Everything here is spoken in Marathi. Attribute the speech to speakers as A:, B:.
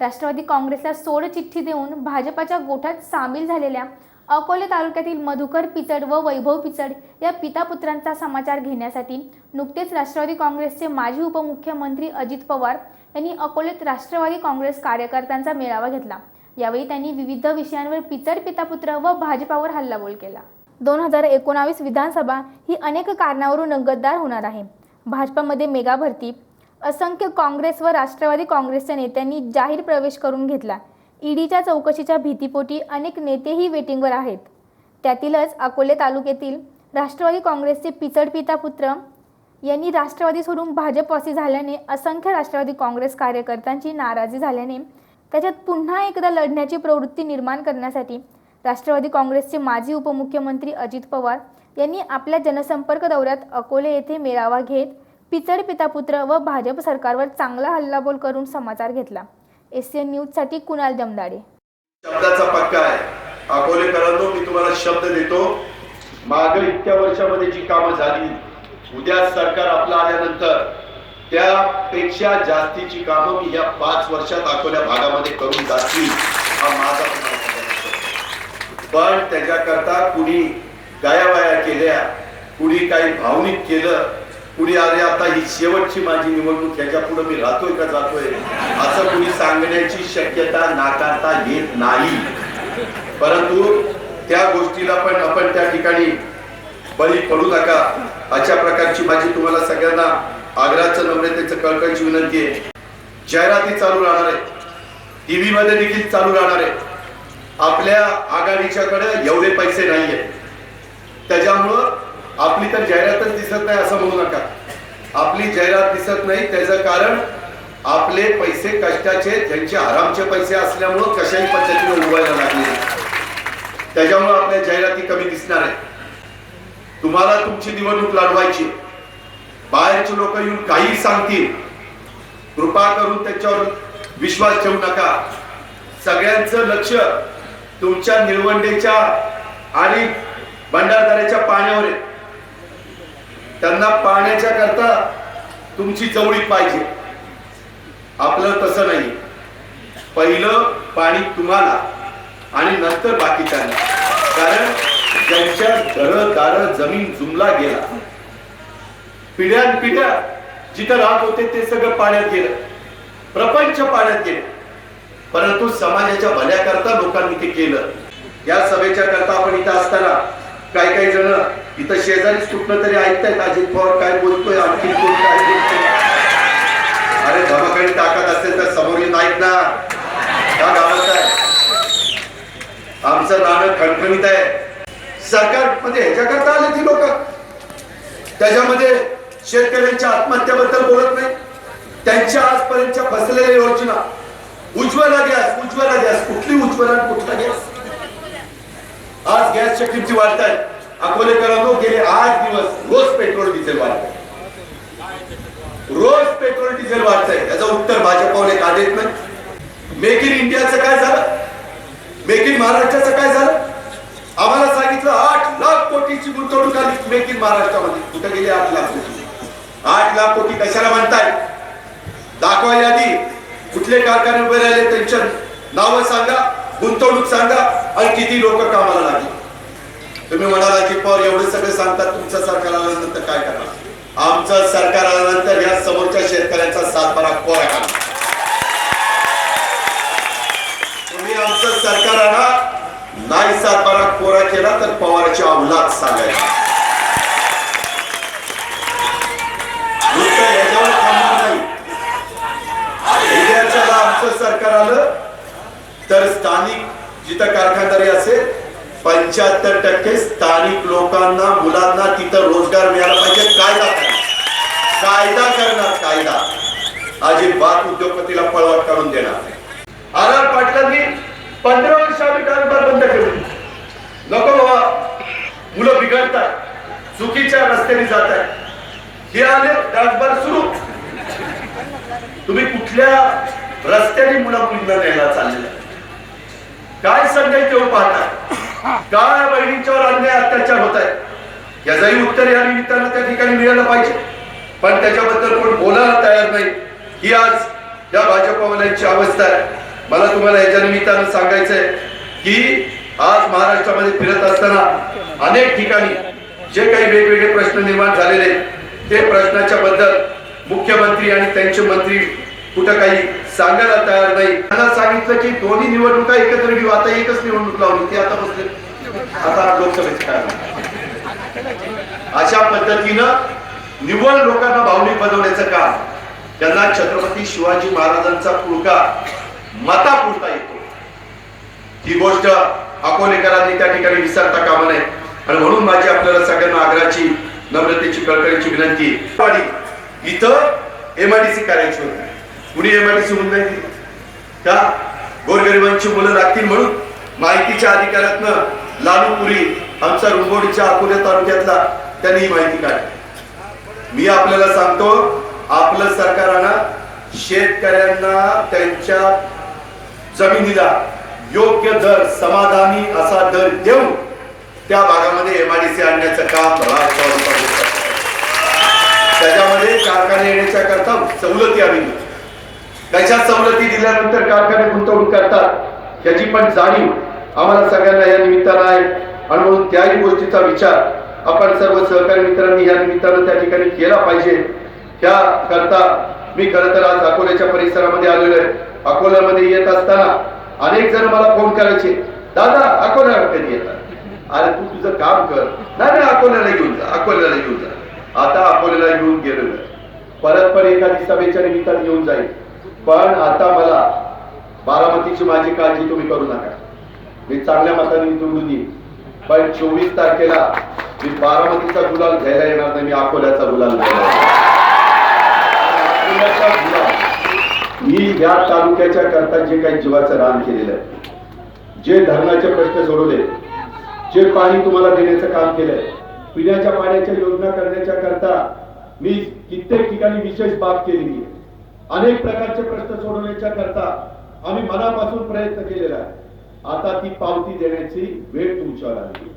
A: राष्ट्रवादी काँग्रेसला सोड चिठ्ठी देऊन भाजपाच्या गोठ्यात सामील झालेल्या अकोले तालुक्यातील मधुकर पिचड व वैभव पिचड या पितापुत्रांचा समाचार घेण्यासाठी नुकतेच राष्ट्रवादी काँग्रेसचे माजी उपमुख्यमंत्री अजित पवार यांनी अकोलेत राष्ट्रवादी काँग्रेस कार्यकर्त्यांचा मेळावा घेतला. यावेळी त्यांनी विविध विषयांवर पिचड पितापुत्र व भाजपावर हल्लाबोल केला. दोन हजार एकोणावीस विधानसभा ही अनेक कारणावरून गद्दार होणार आहे. भाजपामध्ये मेगा भरती असंख्य काँग्रेस व राष्ट्रवादी काँग्रेसच्या नेत्यांनी जाहीर प्रवेश करून घेतला. ईडीच्या चौकशीच्या भीतीपोटी अनेक नेतेही वेटिंगवर आहेत. त्यातीलच अकोले तालुक्यातील राष्ट्रवादी काँग्रेसचे पिचड पिता पुत्र यांनी राष्ट्रवादी सोडून भाजपवासी झाल्याने असंख्य राष्ट्रवादी काँग्रेस कार्यकर्त्यांची नाराजी झाल्याने त्याच्यात पुन्हा एकदा लढण्याची प्रवृत्ती निर्माण करण्यासाठी राष्ट्रवादी काँग्रेसचे माजी उपमुख्यमंत्री अजित पवार यांनी आपल्या जनसंपर्क दौऱ्यात अकोले येथे मेळावा घेत पिचड पितापुत्र व भाजप सरकारवर चांगला हल्लाबोल करून समाचार घेतला. एस एन न्यूजसाठी कुणाल जमदाडे
B: शब्दाचा पक्का आहे. अकोलेकरांनो मी तुम्हाला शब्द देतो. माग इतक्या वर्षामध्ये जी कामं झाली उद्या सरकार आपलं आल्यानंतर त्यापेक्षा जास्तीची कामं मी या पाच वर्षात अकोल्या भागामध्ये करून जातील हा माझा पण त्याच्याकरता कुणी गायावाया केल्या कुणी काही भावनिक केलं कुणी अरे आता ही शेवटची माझी निवडणूक ह्याच्या पुढे मी राहतोय का जातोय? असं कुणी सांगण्याची शक्यता नाकारता येत नाही. परंतु त्या गोष्टीला पण आपण त्या ठिकाणी बळी पडू नका. अशा प्रकारची माझी तुम्हाला सगळ्यांना आग्रहाचं नम्रतेचं कळकळीची विनंती आहे. जाहिराती चालू राहणार आहे टीव्ही मध्ये देखील चालू राहणार आहे आपल्या आघाडीच्याकडे एवढे पैसे नाहीये त्याच्यामुळं आपली तर जाहिरातच दिसत नाही असं म्हणू नका. आपली जाहिरात दिसत नाही त्याचं कारण आपले पैसे कष्टाचे ज्यांचे आरामचे पैसे असल्यामुळं कशाही पद्धतीने उभायला लागले. त्याच्यामुळं आपल्या जाहिराती कमी दिसणार आहे तुम्हाला तुमची निवडणूक लढवायची बाहेरचे लोक येऊन काही सांगतील. कृपा करून त्याच्यावर विश्वास ठेवू नका. सगळ्यांचं लक्ष तुमच्या निळवंडेच्या आणि भंडारदाऱ्याच्या पाण्यावर आहे. त्यांना पाण्याच्या करता तुमची जवळीक पाहिजे. आपलं तसं नाही पहिलं पाणी तुम्हाला आणि नंतर बाकीच्यांना. कारण ज्यांच्या घर दार जमीन जुमला गेला पिढ्यान पिढ्या जिथं राहत होते ते सगळं पाण्यात गेलं. प्रपंच पाण्यात गेले. परंतु समाजाच्या भल्याकरता लोकांनी ते केलं. या सभेच्या करता आपण इथं असताना काही काही जण इथं शेजारीच कुठलं तरी ऐकतायत अजित पवार काय बोलतोय आणखी कोण काय बोलतोय? अरे धमाकडे ताकद असेल तर समोर येऊन ऐक ना. का गावात आहे आमचं नाणं खणखणीत आहे. सरकार म्हणजे ह्याच्याकरता आले ती लोक. त्याच्यामध्ये शेतकऱ्यांच्या आत्महत्याबद्दल बोलत नाही. त्यांच्या आजपर्यंतच्या फसलेल्या योजना. Ujjwala gas Ujjwala gas. कुठली उज्ज्वला कुठला गॅस? आज गॅसच्या किमती वाढत आहेत अकोलेकरांनो गेले आठ दिवस रोज पेट्रोल डिझेल वाढत. रोज पेट्रोल डिझेल वाढतंय. याचं उत्तर भाजपाने का देत नाही मेक इन इंडियाचं काय झालं? मेक इन महाराष्ट्राचं काय झालं? आम्हाला सांगितलं आठ लाख कोटीची गुंतवणूक आली मेक इन महाराष्ट्रामध्ये कुठं गेली आठ लाख कोटी? आठ लाख कोटी कशाला म्हणताय? दाखवा यादी. कुठले कारखाने उभे राहिले? त्यांच्या नावं सांगा गुंतवणूक सांगा आणि किती लोक कामाला लागले? तुम्ही म्हणाला की पवार एवढे सगळे सांगतात तुमचं सरकार आल्यानंतर काय करणार? आमचं सरकार आल्यानंतर या समोरच्या शेतकऱ्यांचा सातबारा कोरा करा तुम्ही आमचं सरकार आणा. नाही सातबारा कोरा केला तर पवारची अवलाद सांगायला नुसतं याच्यावर थांबणार नाही उद्याच्याला आमचं सरकार आलं तर स्थानिक जिथं कारखानदारी असेल पंच्याहत्तर टक्के स्थानिक लोकांना मुलांना तिथं रोजगार मिळाला पाहिजे. कायदा कायदा करणार कायदा. अजिबात उद्योगपतीला पळवाट काढून देणार आर आर पाटलांनी पंधरा वर्ष आम्ही कारभार बंद केले. नको बाबा मुलं बिघडतात. चुकीच्या रस्त्याने जात आहेत हे आले कारभार सुरू. तुम्ही कुठल्या रस्त्याने मुला मुलींना न्यायला चाललेला काय संदेश देऊ पाहता? काय बहिणींच्यावर अन्याय अत्याचार होत आहे. याचंही उत्तर या निमित्तानं त्या ठिकाणी मिळालं पाहिजे. पण त्याच्याबद्दल कोण बोलायला तयार नाही. ही आज या भाजपवाल्यांची अवस्था आहे. मला तुम्हाला याच्या निमित्तानं सांगायचंय की आज महाराष्ट्रामध्ये फिरत असताना अनेक ठिकाणी जे काही वेगवेगळे प्रश्न निर्माण झालेले आहेत, ते प्रश्नाच्या बद्दल मुख्यमंत्री आणि त्यांचे मंत्री कुठं काही सांगायला तयार नाही. त्यांना सांगितलं की दोन्ही निवडणुका एकत्र घेऊ. आता एकच निवडणूक लावली. ती आता बसले. आता लोकसभेचे काय अशा पद्धतीनं निव्वळ लोकांना भावनिक बनवण्याचं काम त्यांना छत्रपती शिवाजी महाराजांचा पुळका मता पुरता येतो. ही गोष्ट अकोलेकरांनी त्या ठिकाणी विसरता कामा नये. आणि म्हणून माझी आपल्याला सगळ्यांना आग्रहाची नम्रतेची कळकळीची विनंती आणि इथं एमआयडीसी करायची होती कुणी एमआयडीसी होऊन नाही दिली. का गोरगरिबांची मुलं लागतील म्हणून माहितीच्या अधिकारातनं लालूपुरी आमचा रुंगोडीच्या अकोल्या तालुक्यातला त्यांनी ही माहिती काढली. मी आपल्याला सांगतो आपलं सरकारानं शेतकऱ्यांना त्यांच्या जमिनीला योग्य दर समाधानी असा दर देऊन त्या भागामध्ये एमआयडीसी आणण्याचं काम त्याच्यामध्ये कारखाने येण्याच्या करता सवलती आम्ही त्याच्या सवलती दिल्यानंतर कारखाने गुंतवणूक करतात याची पण जाणीव आम्हाला सगळ्यांना या निमित्तानं आहे. आणि म्हणून त्याही गोष्टीचा विचार आपण सर्व सहकारी मित्रांनी या निमित्तानं त्या ठिकाणी केला पाहिजे. त्या करता मी खरं तर आज अकोल्याच्या परिसरामध्ये आलेलो आहे. अकोल्यामध्ये येत असताना अनेक जण मला फोन करायचे दादा अकोल्याला कधी येतात? अरे तू तुझं काम कर. नाही नाही अकोल्याला घेऊन जा अकोल्याला घेऊन जा. आता अकोल्याला घेऊन गेलेलो परत पण एखादी सभेच्या निमित्तानं येऊन जाईल. पण आता मला बारामतीची माझी काळजी तुम्ही करू नका. मी चांगल्या मताने निवडून येईल पण चोवीस तारखेला मी बारामतीचा गुलाल घ्यायला येणार नाही मी अकोल्याचा गुलाल अकोल्याचा गुलाल. मी या तालुक्याच्या करता जे काही जीवाचं रान केलेलं आहे जे धरणाचे प्रश्न सोडवले जे पाणी तुम्हाला देण्याचं काम केलंय पिण्याच्या पाण्याच्या योजना करण्याच्या करता मी कित्येक ठिकाणी विशेष बाब केलेली आहे. अनेक प्रकारचे प्रश्न सोडवण्याच्या करता आम्ही मनापासून प्रयत्न केलेला आहे. आता ती पावती देण्याची वेळ तुमच्यावर आली.